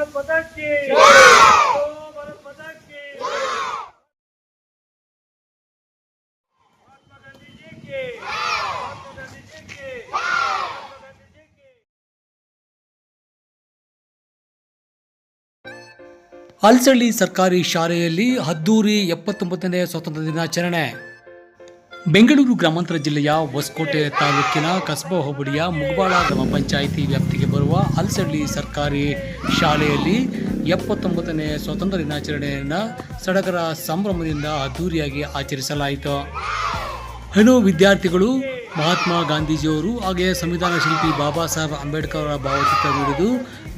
भारत माता की बोलो भारत माता की महात्मा गांधी जी की महात्मा गांधी जी की महात्मा गांधी जी की ಹಲ್ಸಳ್ಳಿ ಸರ್ಕಾರಿ ಶಾಲೆಯಲ್ಲಿ ಹದ್ದೂರಿ ಎಪ್ಪತ್ತೊಂಬತ್ತನೇ ಸ್ವಾತಂತ್ರ್ಯ ದಿನಾಚರಣೆ ಬೆಂಗಳೂರು ಗ್ರಾಮಾಂತರ ಜಿಲ್ಲೆಯ ಹೊಸಕೋಟೆ ತಾಲೂಕಿನ ಕಸಬಾ ಹೋಬಳಿಯ ಮುಗಬಾಳ ಗ್ರಾಮ ಪಂಚಾಯಿತಿ ವ್ಯಾಪ್ತಿಗೆ ಬರುವ ಅಲ್ಸಡ್ಲಿ ಸರ್ಕಾರಿ ಶಾಲೆಯಲ್ಲಿ ಎಪ್ಪತ್ತೊಂಬತ್ತನೇ ಸ್ವಾತಂತ್ರ್ಯ ದಿನಾಚರಣೆಯನ್ನು ಸಡಗರ ಸಂಭ್ರಮದಿಂದ ಅದ್ದೂರಿಯಾಗಿ ಆಚರಿಸಲಾಯಿತು. ಹಲವು ವಿದ್ಯಾರ್ಥಿಗಳು ಮಹಾತ್ಮ ಗಾಂಧೀಜಿಯವರು ಹಾಗೆಯೇ ಸಂವಿಧಾನ ಶಿಲ್ಪಿ ಬಾಬಾ ಸಾಹೇಬ್ ಅಂಬೇಡ್ಕರ್ ಅವರ ಭಾವಚಿತ್ರ ಹಿಡಿದು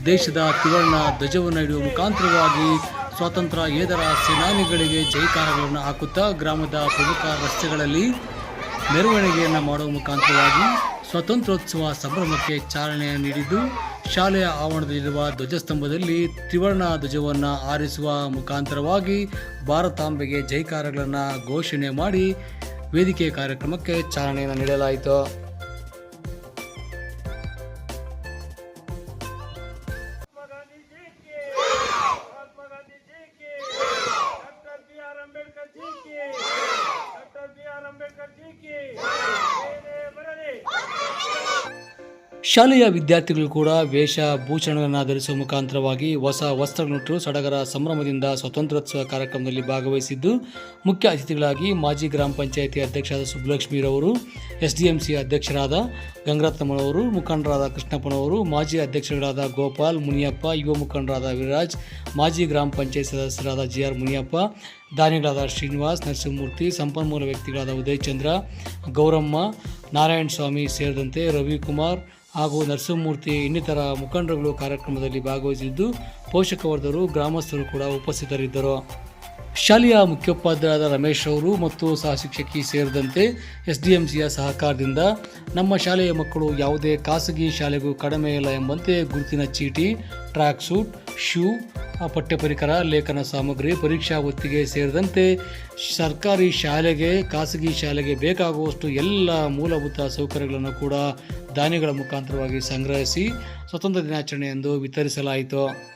ದೇಶದ ತ್ರಿವರ್ಣ ಧ್ವಜವನ್ನು ಹಿಡಿಯುವ ಮುಖಾಂತರವಾಗಿ ಸ್ವಾತಂತ್ರ್ಯ ಏದರ ಸೇನಾನಿಗಳಿಗೆ ಜೈಕಾರಗಳನ್ನು ಹಾಕುತ್ತಾ ಗ್ರಾಮದ ಪ್ರಮುಖ ರಸ್ತೆಗಳಲ್ಲಿ ಮೆರವಣಿಗೆಯನ್ನು ಮಾಡುವ ಮುಖಾಂತರವಾಗಿ ಸ್ವಾತಂತ್ರ್ಯೋತ್ಸವ ಸಂಭ್ರಮಕ್ಕೆ ಚಾಲನೆ ನೀಡಿದ್ದು, ಶಾಲೆಯ ಆವರಣದಲ್ಲಿರುವ ಧ್ವಜಸ್ತಂಭದಲ್ಲಿ ತ್ರಿವರ್ಣ ಧ್ವಜವನ್ನು ಆರಿಸುವ ಮುಖಾಂತರವಾಗಿ ಭಾರತಾಂಬೆಗೆ ಜೈಕಾರಗಳನ್ನು ಘೋಷಣೆ ಮಾಡಿ ವೇದಿಕೆ ಕಾರ್ಯಕ್ರಮಕ್ಕೆ ಚಾಲನೆಯನ್ನು ನೀಡಲಾಯಿತು. ಶಾಲೆಯ ವಿದ್ಯಾರ್ಥಿಗಳು ಕೂಡ ವೇಷಭೂಷಣಗಳನ್ನು ಧರಿಸುವ ಮುಖಾಂತರವಾಗಿ ಹೊಸ ವಸ್ತ್ರಗಳನ್ನಿಟ್ಟು ಸಡಗರ ಸಂಭ್ರಮದಿಂದ ಸ್ವಾತಂತ್ರ್ಯೋತ್ಸವ ಕಾರ್ಯಕ್ರಮದಲ್ಲಿ ಭಾಗವಹಿಸಿದ್ದು, ಮುಖ್ಯ ಅತಿಥಿಗಳಾಗಿ ಮಾಜಿ ಗ್ರಾಮ ಪಂಚಾಯಿತಿ ಅಧ್ಯಕ್ಷರಾದ ಸುಬ್ಬಲಕ್ಷ್ಮೀರವರು ಎಸ್ ಡಿ ಎಂ ಸಿ ಅಧ್ಯಕ್ಷರಾದ ಗಂಗರತ್ನಮ್ಮನವರು, ಮುಖಂಡರಾದ ಕೃಷ್ಣಪ್ಪನವರು, ಮಾಜಿ ಅಧ್ಯಕ್ಷರಾದ ಗೋಪಾಲ್ ಮುನಿಯಪ್ಪ, ಯುವ ಮುಖಂಡರಾದ ವಿರಾಜ್ ಮಾಜಿ ಗ್ರಾಮ ಪಂಚಾಯತ್ ಸದಸ್ಯರಾದ ಜಿ ಆರ್ ಮುನಿಯಪ್ಪ, ದಾನಿಗಳಾದ ಶ್ರೀನಿವಾಸ್, ನರಸಿಂಹಮೂರ್ತಿ, ಸಂಪನ್ಮೂಲ ವ್ಯಕ್ತಿಗಳಾದ ಉದಯಚಂದ್ರ, ಗೌರಮ್ಮ ನಾರಾಯಣ ಸ್ವಾಮಿ ಸೇರಿದಂತೆ ರವಿಕುಮಾರ್ ಹಾಗೂ ನರಸಿಂಹಮೂರ್ತಿ ಇನ್ನಿತರ ಮುಖಂಡರುಗಳು ಕಾರ್ಯಕ್ರಮದಲ್ಲಿ ಭಾಗವಹಿಸಿದ್ದು ಪೋಷಕವರ್ಧರು, ಗ್ರಾಮಸ್ಥರು ಕೂಡ ಉಪಸ್ಥಿತರಿದ್ದರು. ಶಾಲೆಯ ಮುಖ್ಯೋಪಾಧ್ಯಾಯರಾದ ರಮೇಶ್ ಅವರು ಮತ್ತು ಸಹ ಶಿಕ್ಷಕಿ ಸೇರಿದಂತೆ ಎಸ್ ಡಿ ಎಂ ಸಿಯ ಸಹಕಾರದಿಂದ ನಮ್ಮ ಶಾಲೆಯ ಮಕ್ಕಳು ಯಾವುದೇ ಖಾಸಗಿ ಶಾಲೆಗೂ ಕಡಿಮೆ ಇಲ್ಲ ಎಂಬಂತೆ ಗುರುತಿನ ಚೀಟಿ, ಟ್ರ್ಯಾಕ್ ಸೂಟ್, ಶೂ ಆ ಪಠ್ಯ ಪರಿಕರ ಲೇಖನ ಸಾಮಗ್ರಿ, ಪರೀಕ್ಷಾ ಒತ್ತಿಗೆ ಸೇರಿದಂತೆ ಸರ್ಕಾರಿ ಶಾಲೆಗೆ, ಖಾಸಗಿ ಶಾಲೆಗೆ ಬೇಕಾಗುವಷ್ಟು ಎಲ್ಲ ಮೂಲಭೂತ ಸೌಕರ್ಯಗಳನ್ನು ಕೂಡ ದಾನಿಗಳ ಮುಖಾಂತರವಾಗಿ ಸಂಗ್ರಹಿಸಿ ಸ್ವತಂತ್ರ ದಿನಾಚರಣೆಯಂದು ವಿತರಿಸಲಾಯಿತು.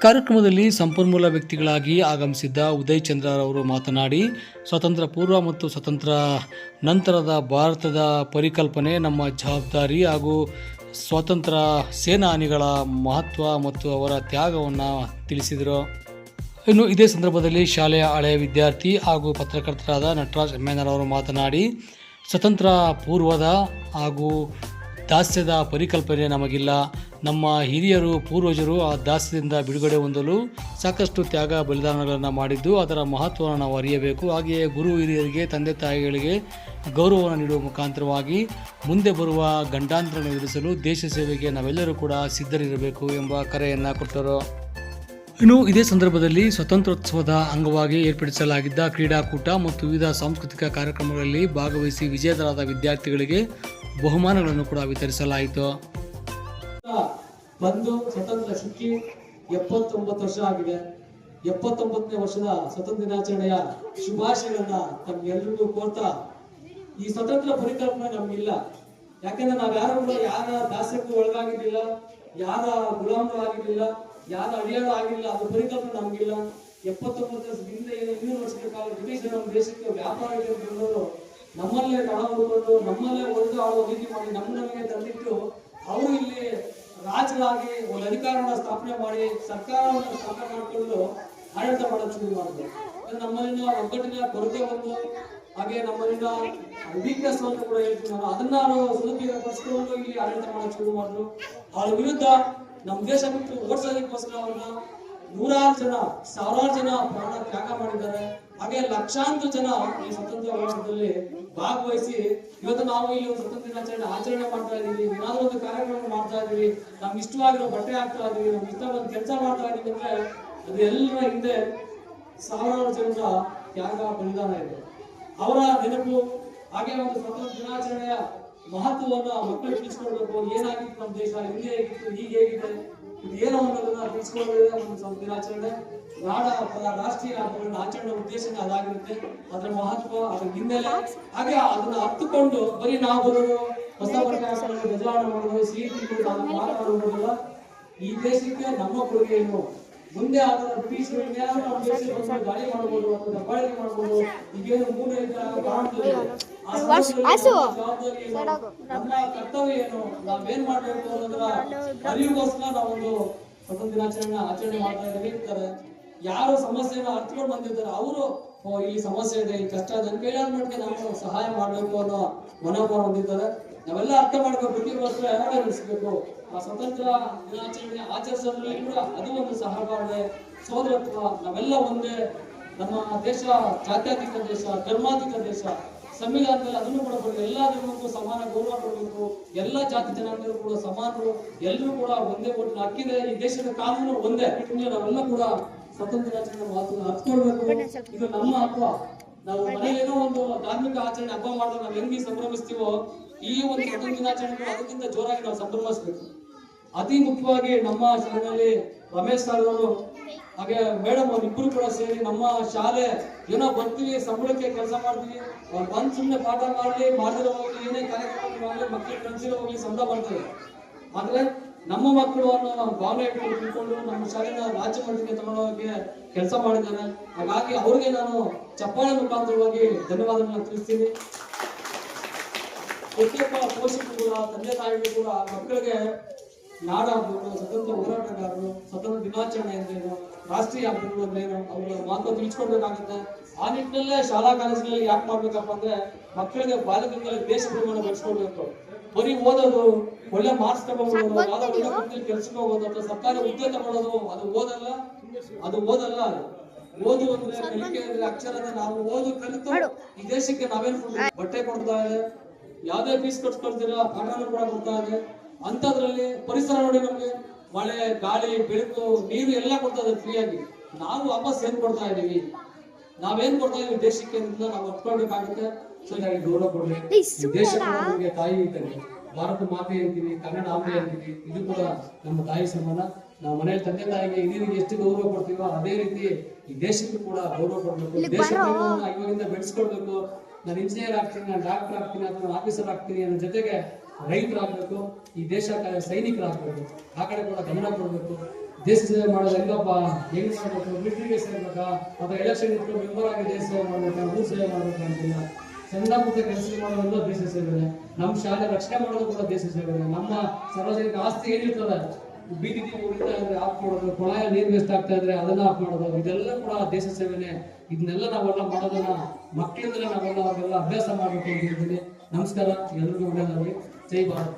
ಕಾರ್ಯಕ್ರಮದಲ್ಲಿ ಸಂಪನ್ಮೂಲ ವ್ಯಕ್ತಿಗಳಾಗಿ ಆಗಮಿಸಿದ್ದ ಉದಯ್ ಚಂದ್ರರವರು ಮಾತನಾಡಿ, ಸ್ವತಂತ್ರ ಪೂರ್ವ ಮತ್ತು ಸ್ವತಂತ್ರ ನಂತರದ ಭಾರತದ ಪರಿಕಲ್ಪನೆ ನಮ್ಮ ಜವಾಬ್ದಾರಿ ಹಾಗೂ ಸ್ವಾತಂತ್ರ್ಯ ಸೇನಾನಿಗಳ ಮಹತ್ವ ಮತ್ತು ಅವರ ತ್ಯಾಗವನ್ನು ತಿಳಿಸಿದರು. ಇನ್ನು ಇದೇ ಸಂದರ್ಭದಲ್ಲಿ ಶಾಲೆಯ ಹಳೆಯ ವಿದ್ಯಾರ್ಥಿ ಹಾಗೂ ಪತ್ರಕರ್ತರಾದ ನಟರಾಜ್ ಎಮ್ಮೆನರ್ ಅವರು ಮಾತನಾಡಿ, ಸ್ವತಂತ್ರ ಪೂರ್ವದ ಹಾಗೂ ದಾಸ್ಯದ ಪರಿಕಲ್ಪನೆ ನಮಗಿಲ್ಲ. ನಮ್ಮ ಹಿರಿಯರು, ಪೂರ್ವಜರು ಆ ದಾಸ್ಯದಿಂದ ಬಿಡುಗಡೆ ಹೊಂದಲು ಸಾಕಷ್ಟು ತ್ಯಾಗ ಬಲಿದಾನಗಳನ್ನು ಮಾಡಿದ್ದು ಅದರ ಮಹತ್ವವನ್ನು ನಾವು ಅರಿಯಬೇಕು. ಹಾಗೆಯೇ ಗುರು ಹಿರಿಯರಿಗೆ, ತಂದೆ ತಾಯಿಗಳಿಗೆ ಗೌರವವನ್ನು ನೀಡುವ ಮುಖಾಂತರವಾಗಿ ಮುಂದೆ ಬರುವ ಗಂಡಾಂತರವನ್ನು ಎದುರಿಸಲು ದೇಶ ಸೇವೆಗೆ ನಾವೆಲ್ಲರೂ ಕೂಡ ಸಿದ್ಧರಿರಬೇಕು ಎಂಬ ಕರೆಯನ್ನು ಕೊಟ್ಟರು. ಇನ್ನು ಇದೇ ಸಂದರ್ಭದಲ್ಲಿ ಸ್ವತಂತ್ರೋತ್ಸವದ ಅಂಗವಾಗಿ ಏರ್ಪಡಿಸಲಾಗಿದ್ದ ಕ್ರೀಡಾಕೂಟ ಮತ್ತು ವಿವಿಧ ಸಾಂಸ್ಕೃತಿಕ ಕಾರ್ಯಕ್ರಮಗಳಲ್ಲಿ ಭಾಗವಹಿಸಿ ವಿಜೇತರಾದ ವಿದ್ಯಾರ್ಥಿಗಳಿಗೆ ಬಹುಮಾನಗಳನ್ನು ಕೂಡ ವಿತರಿಸಲಾಯಿತು. ಬಂದು ಸ್ವತಂತ್ರ ಸಿಕ್ಕಿ ಎಪ್ಪತ್ತೊಂಬತ್ತು ವರ್ಷ ಆಗಿದೆ. ಎಪ್ಪತ್ತೊಂಬತ್ತನೇ ವರ್ಷದ ಸ್ವತಂತ್ರ ದಿನಾಚರಣೆಯ ಶುಭಾಶಯಗಳನ್ನ ತಮ್ಗೆಲ್ರಿಗೂ ಕೋರ್ತಾ ಈ ಸ್ವತಂತ್ರ ಪರಿಕಲ್ಪನೆ ನಮ್ಗಿಲ್ಲ. ಯಾಕಂದ್ರೆ ನಾವ್ ಯಾರು ಕೂಡ ಯಾರ ದಾಸ್ಯಕ್ಕೂ ಒಳಗಾಗಿರ್ಲಿಲ್ಲ ಯಾರ ಗುಲಾಮರು ಆಗಿರ್ಲಿಲ್ಲ, ಯಾರ ಅಡಿಯಾಳು ಆಗಿಲ್ಲ ಅದು ಪರಿಕಲ್ಪನೆ ನಮಗಿಲ್ಲ. ಎಪ್ಪತ್ತೊಂಬತ್ತು ವರ್ಷದ ಹಿಂದೆ ಏನು ಇನ್ನೂರು ವರ್ಷಗಳ ಕಾಲ ಬ್ರಿಟಿಷ್ ನಮ್ಮ ದೇಶಕ್ಕೆ ವ್ಯಾಪಾರ ಬಂದವರು, ನಮ್ಮಲ್ಲೇ ಕಣ ಹುಡ್ಕೊಂಡು, ನಮ್ಮಲ್ಲೇ ಒಡೆದು ಆಳುವ ರೀತಿ ಮಾಡಿ ನಮ್ಮ ನಮಗೆ ತಂದಿಟ್ಟು, ಅವರು ಇಲ್ಲಿ ರಾಜರಾಗಿ ಒಂದು ಅಧಿಕಾರವನ್ನು ಸ್ಥಾಪನೆ ಮಾಡಿ ಸರ್ಕಾರವನ್ನು ಸ್ಥಾಪನೆ ಮಾಡಿಕೊಂಡು ಆಡಳಿತ ಮಾಡೋದು ಶುರು ಮಾಡಿದ್ರು. ನಮ್ಮಲ್ಲಿನ ಒಗ್ಗಟ್ಟಿನ ಕೊರತೆ ಬಂದು ಹಾಗೆ ನಮ್ಮಲ್ಲಿನ ವೀಕ್ನೆಸ್ ಅಂತ ಕೂಡ ಹೇಳ್ತೀವಿ ನಾನು ಅದನ್ನ ಸದುಪಯೋಗ ಪಡಿಸ್ಕೊಂಡು ಇಲ್ಲಿ ಆಡಳಿತ ಮಾಡೋಕೆ ಶುರು ಮಾಡಿದ್ರು. ಅವ್ರ ವಿರುದ್ಧ ನಮ್ಮ ದೇಶ ಬಿಟ್ಟು ಓಡಿಸೋದಕ್ಕೋಸ್ಕರ ಅವ್ರನ್ನ ನೂರಾರು ಜನ, ಸಾವಿರಾರು ಜನ ಪ್ರಾಣ ತ್ಯಾಗ ಮಾಡಿದ್ದಾರೆ. ಹಾಗೆ ಲಕ್ಷಾಂತರ ಜನ ಈ ಸ್ವತಂತ್ರ ಹೋರಾಟದಲ್ಲಿ ಭಾಗವಹಿಸಿ ಇವತ್ತು ನಾವು ಇಲ್ಲಿ ಒಂದು ಸ್ವತಂತ್ರ ದಿನಾಚರಣೆ ಆಚರಣೆ ಮಾಡ್ತಾ ಇದ್ದೀವಿ. ಏನಾದ್ರೂ ಒಂದು ಕಾರ್ಯಕ್ರಮ ಮಾಡ್ತಾ ಇದೀವಿ ನಮ್ಗೆ ಇಷ್ಟವಾಗಿರೋ ಬಟ್ಟೆ ಹಾಕ್ತಾ ಇದೀವಿ ನಮ್ಗೆ ಇಷ್ಟ ಬಂದ ಕೆಲಸ ಮಾಡ್ತಾ ಇದೀವಿ ಅಂದ್ರೆ ಅದು ಎಲ್ಲರ ಹಿಂದೆ ಸಾವಿರಾರು ಜನರ ತ್ಯಾಗ, ಬಲಿದಾನ ಇದೆ. ಅವರ ನೆನಪು ಹಾಗೆ ಒಂದು ಸ್ವತಂತ್ರ ದಿನಾಚರಣೆಯ ಮಹತ್ವವನ್ನು ಮಕ್ಕಳು ತಿಳಿಸ್ಕೊಡ್ಬೇಕು ಏನಾಗಿತ್ತು ನಮ್ಮ ದೇಶ? ಹಿಂದೆ ಹೇಗಿತ್ತು? ಈಗ ಹೇಗಿದೆ? ಏನು ಅನ್ನೋದನ್ನ ತಿಳಿಸ್ಕೊಳ್ಳೋದೇ ಒಂದು ದಿನಾಚರಣೆ. ನಾಡ ರಾಷ್ಟ್ರೀಯ ಹಬ್ಬಗಳನ್ನ ಆಚರಣೆ ಉದ್ದೇಶನೇ ಅದಾಗಿರುತ್ತೆ. ಅದರ ಮಹತ್ವ, ಅದರ ಹಿನ್ನೆಲೆ. ಹಾಗೆ ಅದನ್ನ ಅರ್ಥಕೊಂಡು ಬರೀ ನಾವು ಬರೋದು, ಹೊಸ ಪ್ರಕಾಶಗಳನ್ನು ಬದಲಾವಣೆ ಮಾಡೋದು, ಸಿಹಿ ತಿಂಗಳು ಮಾತನಾಡುವುದಿಲ್ಲ ಈ ದೇಶಕ್ಕೆ ನಮ್ಮ ಕೊಡುಗೆ ಏನು ಮುಂದೆ ಅದರ ಪೀಸ್ ಗಾಳಿ ಮಾಡಬಹುದು ಅಥವಾ ದಬ್ಬಾಳಿಕೆ ಮಾಡ್ಬೋದು ಈಗೇನು ಮೂಲ ಕಾಣ್ತದೆ. ಆ ಸಂದರ್ಭದಲ್ಲಿ ನಮ್ಮ ಕರ್ತವ್ಯ ಏನು? ನಾವೇನ್ ಮಾಡ್ಬೇಕು ಅನ್ನೋದ್ರ ಅರಿವಿಗೋಸ್ಕರ ನಾವೊಂದು ಸ್ವತಂತ್ರ ದಿನಾಚರಣೆ ಆಚರಣೆ ಮಾಡ್ತಾ ಇರ್ತಾರೆ ಯಾರು ಸಮಸ್ಯೆನ ಅರ್ಥಕೊಂಡು ಬಂದಿದ್ದಾರೆ ಅವರು ಓ ಈ ಸಮಸ್ಯೆ ಇದೆ ಈ ಕಷ್ಟ ಇದೆ ಕೇಳಿ ಮಟ್ಟಿಗೆ ನಾವು ಸಹಾಯ ಮಾಡ್ಬೇಕು ಅನ್ನೋ ಮನೋಭಾವ ಹೊಂದಿದ್ದಾರೆ. ನಾವೆಲ್ಲ ಅರ್ಥ ಮಾಡ್ಬೇಕು ಪ್ರತಿ ವರ್ಷ ಯಾವಾಗ ನಡೆಸಬೇಕು ಸ್ವತಂತ್ರ ದಿನಾಚರಣೆ ಆಚರಿಸೋದ್ರಲ್ಲಿ ಕೂಡ ಅದು ಒಂದು ಸಹಬಾಳ್ವೆ ಸೋದರತ್ವ ನಾವೆಲ್ಲ ಒಂದೇ ನಮ್ಮ ದೇಶ, ಜಾತ್ಯಾತೀತ ದೇಶ, ಧರ್ಮಾತೀತ ದೇಶ. ಸಂವಿಧಾನದಲ್ಲಿ ಅದನ್ನು ಕೂಡ ಕೊಡಬೇಕು. ಎಲ್ಲ ಧರ್ಮಕ್ಕೂ ಸಮಾನ ಗೌರವ ಕೊಡಬೇಕು. ಎಲ್ಲ ಜಾತಿ ಜನಾಂಗರು ಕೂಡ ಸಮಾನರು. ಎಲ್ಲರೂ ಕೂಡ ಒಂದೇ ಒಟ್ಟು ಹಕ್ಕಿದೆ ಈ ದೇಶದ ಕಾನೂನು ಒಂದೇ. ನಾವೆಲ್ಲ ಕೂಡ ಸ್ವತಂತ್ರ ದಿನಾಚರಣೆ ಮಾತು ಹತ್ಕೊಳ್ಬೇಕು ಇದು ನಮ್ಮ ಹಬ್ಬ. ನಾವು ಮನೆಯಲ್ಲೇನೋ ಒಂದು ಧಾರ್ಮಿಕ ಆಚರಣೆ ಹಬ್ಬ ಮಾಡಿದ್ರೆ ನಾವು ಹೆಂಗೆ ಸಂಭ್ರಮಿಸ್ತೀವೋ ಈ ಒಂದು ಸ್ವತಂತ್ರ ದಿನಾಚರಣೆ ಅದಕ್ಕಿಂತ ಜೋರಾಗಿ ನಾವು ಸಂಭ್ರಮಿಸ್ಬೇಕು. ಅತಿ ಮುಖ್ಯವಾಗಿ ನಮ್ಮ ಶಾಲೆಯಲ್ಲಿ ರಮೇಶ್ ಸರ್ ಅವರು, ಹಾಗೆ ಮೇಡಮ್ ಅವ್ರು ಇಬ್ಬರು ಕೂಡ ಸೇರಿ ನಮ್ಮ ಶಾಲೆ ಏನೋ ಬರ್ತೀವಿ, ಸಂಬಳಕ್ಕೆ ಕೆಲಸ ಮಾಡ್ತೀವಿ. ಅವ್ರು ಬಂದು ಸುಮ್ಮನೆ ಪಾಠ ಮಾಡಲಿ ಮಾಡಿರೋ ಹೋಗ್ಲಿ ಏನೇ ಕಾರ್ಯಕ್ರಮ ಮಾಡಲಿ ಮಕ್ಕಳು ಕಲಿಸಿರೋ ಹೋಗ್ಲಿ ಸಂಬಳ ಬರ್ತದೆ ಆದರೆ ನಮ್ಮ ಮಕ್ಕಳು ಅನ್ನೋ ಭಾವನೆ ಇಟ್ಕೊಂಡು ತಿಳ್ಕೊಂಡು ನಮ್ಮ ಶಾಲೆನ ರಾಜ್ಯ ಮಟ್ಟಕ್ಕೆ ತಗೊಂಡೋಗಿ ಕೆಲಸ ಮಾಡಿದ್ದಾರೆ. ಹಾಗಾಗಿ ಅವ್ರಿಗೆ ನಾನು ಚಪ್ಪಾಳೆ ಮುಖಾಂತರವಾಗಿ ಧನ್ಯವಾದಗಳನ್ನ ತಿಳಿಸ್ತೀನಿ. ಪ್ರತಿಯೊಬ್ಬ ಪೋಷಕರು ಕೂಡ, ತಂದೆ ತಾಯಿಗಳು ಕೂಡ, ಮಕ್ಕಳಿಗೆ ನಾಡ ಹಬ್ಬಗಳು ಸ್ವತಂತ್ರ ಹೋರಾಟಗಾರರು ಸ್ವತಂತ್ರ ದಿನಾಚರಣೆ ಅಂದ್ರೇನು ರಾಷ್ಟ್ರೀಯ ಹಬ್ಬಗಳು ಅಂದ್ರೇನು ಅವುಗಳ ಮಹತ್ವ ತಿಳಿಸ್ಕೊಡ್ಬೇಕಾಗುತ್ತೆ. ಆ ನಿಟ್ಟಿನಲ್ಲೇ ಶಾಲಾ ಕಾಲೇಜುಗಳಲ್ಲಿ ಯಾಕೆ ಮಾಡ್ಬೇಕಪ್ಪ ಅಂದ್ರೆ ಮಕ್ಕಳಿಗೆ ಬಾಲ್ಯದಿಂದಲೇ ದೇಶ ಪ್ರೇಮನ ಬೆಳೆಸ್ಕೊಡ್ಬೇಕು. ಬರೀ ಓದೋದು ಒಳ್ಳೆ ಮಾರ್ಕ್ಸ್ ತಗೊಂಡು ಯಾವ್ದೋ ಒಳ್ಳೆ ಕಂಪ್ನಿ ಕೆಲ್ಸಕ್ಕೆ ಹೋಗೋದು ಅಥವಾ ಸರ್ಕಾರಿ ಹುದ್ದೆ ತಗೊಳ್ಳೋದು ಅದು ಓದಲ್ಲ ಅದು ಓದಲ್ಲ ಅದು. ಓದು ಅಂದ್ರೆ ಕಲಿಕೆ ಅಂದ್ರೆ ಅಕ್ಷರ ನಾವು ಓದು ಕಲಿತು ಈ ದೇಶಕ್ಕೆ ನಾವೇನ್? ಬಟ್ಟೆ ಕೊಡ್ತಾ ಇದೆ ಯಾವ್ದೇ ಫೀಸ್ ಕಟ್ಸ್ಕೊಳ್ತೀರಾ ಪಾಠನೂ ಕೂಡ ಕೊಡ್ತಾ ಇದೆ. ಅಂತದ್ರಲ್ಲಿ ಪರಿಸರ ನೋಡಿ ನಮಗೆ ಮಳೆ ಗಾಳಿ ಬೆಳಕು ನೀರು ಎಲ್ಲ ಕೊಡ್ತಾ ಇದೆ ಫ್ರೀಯಾಗಿ ನಾವು ವಾಪಸ್ ಏನ್ ಕೊಡ್ತಾ ಇದೀವಿ ನಾವೇನ್ ಕೊಡ್ತಾ ಇದೀವಿ ದೇಶಕ್ಕೆ ಅಂತ ನಾವು ಒಪ್ಕೊಳ್ಬೇಕಾಗುತ್ತೆ. ಸರಿಯಾಗಿ ಗೌರವ ದೇಶ ಕೂಡ ತಾಯಿ ಇದ್ದಂಗೆ ಭಾರತ ಮಾತೆ ಅಂತೀವಿ ಕನ್ನಡ ಆಂಬೆ ಅಂತೀವಿ. ಇದು ಕೂಡ ನಮ್ಮ ತಾಯಿ ಸಮಾನ ನಾವು ಮನೆಯಲ್ಲಿ ತಂದೆ ತಾಯಿಗೆ ಇದೀವಿ ಎಷ್ಟು ಗೌರವ ಕೊಡ್ತೀವೋ ಅದೇ ರೀತಿ ಈ ದೇಶಕ್ಕೂ ಕೂಡ ಗೌರವ ಕೊಡ್ಬೇಕು. ದೇಶ ಪ್ರೇಮವನ್ನ ಇವಾಗಿಂದ ಬೆಳೆಸ್ಕೊಳ್ಬೇಕು. ನಾನು ಇಂಜಿನಿಯರ್ ಆಗ್ತೀನಿ ನಾನು ಡಾಕ್ಟರ್ ಆಗ್ತೀನಿ ಅಥವಾ ಆಫೀಸರ್ ಆಗ್ತೀನಿ ಅನ್ನೋ ಜೊತೆಗೆ ರೈತರಾಗಬೇಕು, ಈ ದೇಶ ಸೈನಿಕರಾಗಬೇಕು, ಆ ಕಡೆ ಕೂಡ ಗಮನ ಕೊಡಬೇಕು. ದೇಶ ಸೇವೆ ಮಾಡೋದು ಹೆಂಗಪ್ಪ? ಹೆಂಗ್ ಮಾಡ್ಬೇಕು? ಮಿಲಿಟರಿಗೆ ಸೇರ್ಬೇಕಾ? ಅಥವಾ ಎಲೆಕ್ಷನ್ ಇಟ್ಟು ಮೆಂಬರ್ ಆಗಿ ದೇಶ ಸೇವೆ ಮಾಡ್ಬೇಕಾ? ಊರು ಸೇವೆ ಮಾಡ್ಬೇಕಾ ಅಂತಿಲ್ಲ. ಸಣ್ಣ ಪುಟ್ಟ ಕೆಲಸ ದೇಶ ಸೇವೆ ನಮ್ಮ ಶಾಲೆ ರಕ್ಷಣೆ ಮಾಡೋದು ಕೂಡ ದೇಶ ಸೇವೆ ನಮ್ಮ ಸಾರ್ವಜನಿಕ ಆಸ್ತಿ ಏನಿರ್ತದೆ ಬೀದಿ ದೀಪ ಉಳಿತಾ ಆಫ್ ಮಾಡೋದು, ಕೊಳಾಯ ನೀರು ವೇಸ್ಟ್ ಆಗ್ತಾ ಇದ್ರೆ ಅದನ್ನ ಆಫ್ ಮಾಡೋದು, ಇದೆಲ್ಲ ಕೂಡ ದೇಶ ಸೇವೆನೆ. ಇದನ್ನೆಲ್ಲ ನಾವೆಲ್ಲ ಮಾಡೋದನ್ನ ಮಕ್ಕಳಿಂದಲೇ ನಾವೆಲ್ಲ ಅವೆಲ್ಲ ಅಭ್ಯಾಸ ಮಾಡಬೇಕು ಅಂತ ಹೇಳ್ತೀನಿ ನಮಸ್ಕಾರ, ಎಲ್ರಿಗೂ ಒಳ್ಳೆಯದಾಗಲಿ. ಜೈ ಭಾರತ್